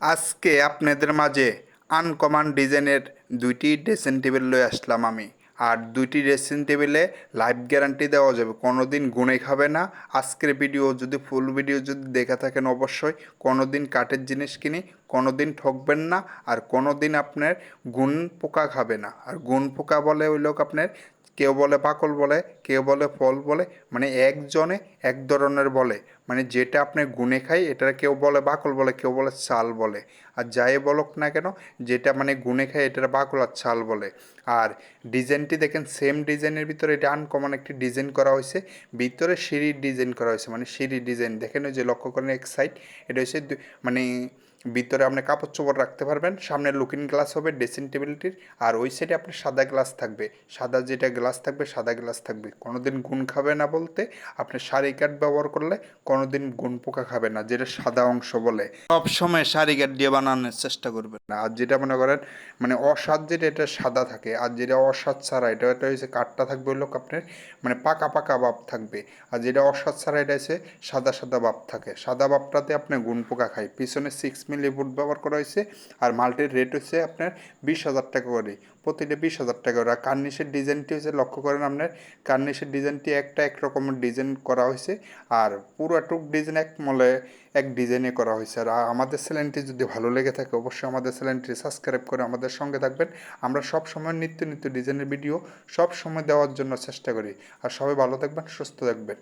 আজকে আপনাদের মাঝে আনকমন ডিজাইনের দুইটি ড্রেসিং টেবিল লয়ে আসলাম আমি। আর দুইটি ড্রেসিং টেবিলে লাইফ গ্যারান্টি দেওয়া যাবে কোনো দিন গুনে খাবে না। আজকের ভিডিও যদি ফুল ভিডিও যদি দেখে থাকেন অবশ্যই কোনো দিন কাঠের জিনিস কিনি কোনো দিন ঠকবেন না, আর কোনো দিন আপনার গুণ পোকা খাবে না। আর গুণ পোকা বলে ওই লোক আপনার কেউ বলে পাকল বলে, কেউ বলে ফল বলে মানে একজনে এক ধরনের বলে। মানে যেটা আপনি গুনে খাই এটা কেউ বলে বাকল বলে, কেউ বলে চাল বলে। আর যাই বলক না কেন, যেটা মানে গুনে খাই এটা বাকল আর চাল বলে। আর ডিজাইনটি দেখেন সেম ডিজাইনের ভিতরে এটা আনকমন একটি ডিজাইন করা হয়েছে। ভিতরে সিঁড়ির ডিজাইন করা হয়েছে মানে সিঁড়ির ডিজাইন। দেখেন ওই যে লক্ষ্য করেন এক সাইড এটা হচ্ছে মানে ভিতরে আপনি কাপড় চোপড় রাখতে পারবেন সামনে লুকিং গ্লাস হবে ড্রেসিং টেবিলটির আর ওই সাইডে আপনার সাদা গ্লাস থাকবে। সাদা যেটা গ্লাস থাকবে সাদা গ্লাস থাকবে। কোনোদিন গুণ খাবে না বলতে আপনি শাড়ি কাঠ ব্যবহার করলে কোনোদিন গুণ পোকা খাবে না যেটা সাদা অংশ বলে। সব সময় শাড়ি কাঠ দিয়ে বানানোর চেষ্টা করবেন। না আর যেটা মনে করেন মানে অসাদ যেটা এটা সাদা থাকে আর যেটা অসাদ ছাড়া এটা এটা হচ্ছে কাঠটা থাকবে হলো আপনার মানে পাকা পাকা ভাব থাকবে। আর যেটা অসাদ ছাড়া এটা হচ্ছে সাদা সাদা ভাব থাকে। সাদা ভাবটাতে আপনি গুণ পোকা খায়। পিছনে সিক্স মিলি বুট ব্যবহার করা হয়েছে। আর মাল্টির রেট হচ্ছে আপনার বিশ হাজার টাকা করে। প্রতিটা বিশ হাজার টাকা করে। আর কার্নিশের ডিজাইনটি হচ্ছে লক্ষ্য করেন আপনার, কার্নিশের ডিজাইনটি একটা এক রকমের ডিজাইন করা হয়েছে। আর পুরো টুক ডিজাইন এক মলে এক ডিজাইনে করা হয়েছে। আর আমাদের চ্যানেলটি যদি ভালো লেগে থাকে, অবশ্যই আমাদের চ্যানেলটি সাবস্ক্রাইব করে আমাদের সঙ্গে থাকবেন। আমরা সব সময় নিত্য নিত্য ডিজাইনের ভিডিও সব সময় দেওয়ার জন্য চেষ্টা করি। আর সবাই ভালো থাকবেন, সুস্থ থাকবেন।